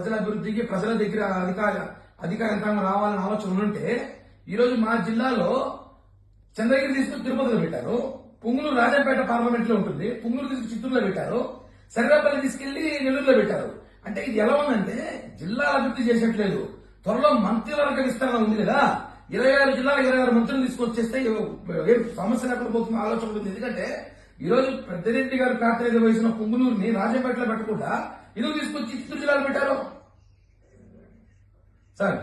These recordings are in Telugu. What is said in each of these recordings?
ప్రజల అభివృద్ధికి ప్రజల దగ్గర అధికార అధికార యంత్రాంగం రావాలని ఆలోచన ఉంటే ఈరోజు మా జిల్లాలో చంద్రగిరి తీసుకుని తిరుపతిలో పెట్టారు. పుంగులు రాజంపేట పార్లమెంట్లో ఉంటుంది. పుంగులు తీసుకు చిత్తూరులో పెట్టారు. సర్వేపల్లి తీసుకెళ్ళి నెల్లూరులో పెట్టారు. అంటే ఇది ఎలా ఉందంటే జిల్లా అభివృద్ధి చేసేట్లేదు. త్వరలో మంత్రివర్గ విస్తరణ ఉంది కదా. ఇరవై ఆరు జిల్లాలు ఇరవై ఆరు మంత్రులు తీసుకొచ్చేస్తే ఏం సమస్య లేకుండా పోతున్న ఆలోచన ఉంటుంది. ఎందుకంటే ఈ రోజు పెద్దరెడ్డి గారు ప్రాతినిధ్యం వహించిన పుంగునూరుని రాజంపేటలో పెట్టకుండా ఎందుకు తీసుకొచ్చి చిత్తూరు జిల్లాలో పెట్టారు? సార్.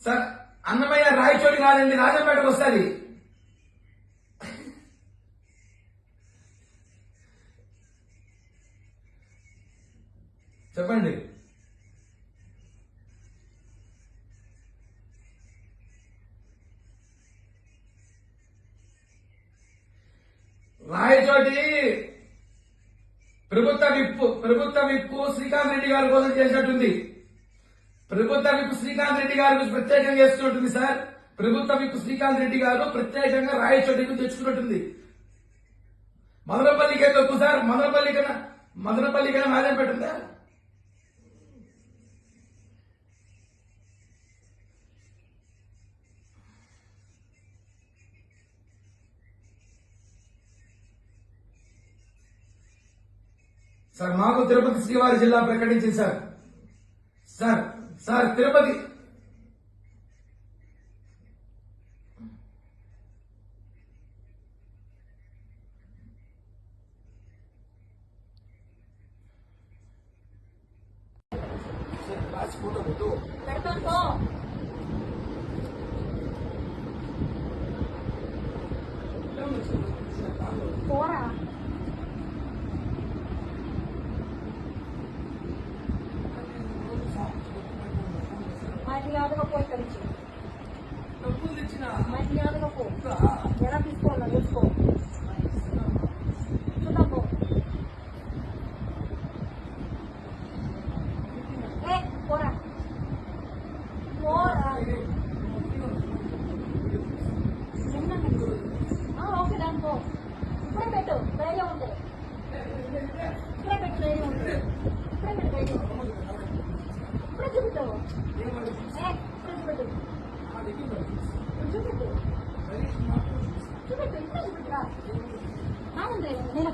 సార్ అన్నమయ్య రాయచోటి కాదండి రాజంపేటకు వస్తుంది చెప్పండి. రాయచోటి ప్రభుత్వ విప్పు ప్రభుత్వ విప్పు శ్రీకాంత్ రెడ్డి గారి కోసం చేసినట్టుంది. ప్రభుత్వ విప్పు శ్రీకాంత్ రెడ్డి గారి గురించి ప్రత్యేకంగా చేస్తున్నట్టుంది సార్. ప్రభుత్వ విప్పు శ్రీకాంత్ రెడ్డి గారు ప్రత్యేకంగా రాయచోటికి తెచ్చుకున్నట్టుంది. మదనపల్లికి అయితే ఎక్కువ సార్ మదనపల్లి కన్నా మదనపల్లి కన్నా నాదేం సార్ మాకు తిరుపతి శ్రీవారి జిల్లా ప్రకటించింది సార్. Sir sir Tirupati. పెడతాను పో. మర్యాదగా పో ఇక్కడి నుంచి మర్యాదగా పో. ఎలా తీసుకోవాలో అవును నేను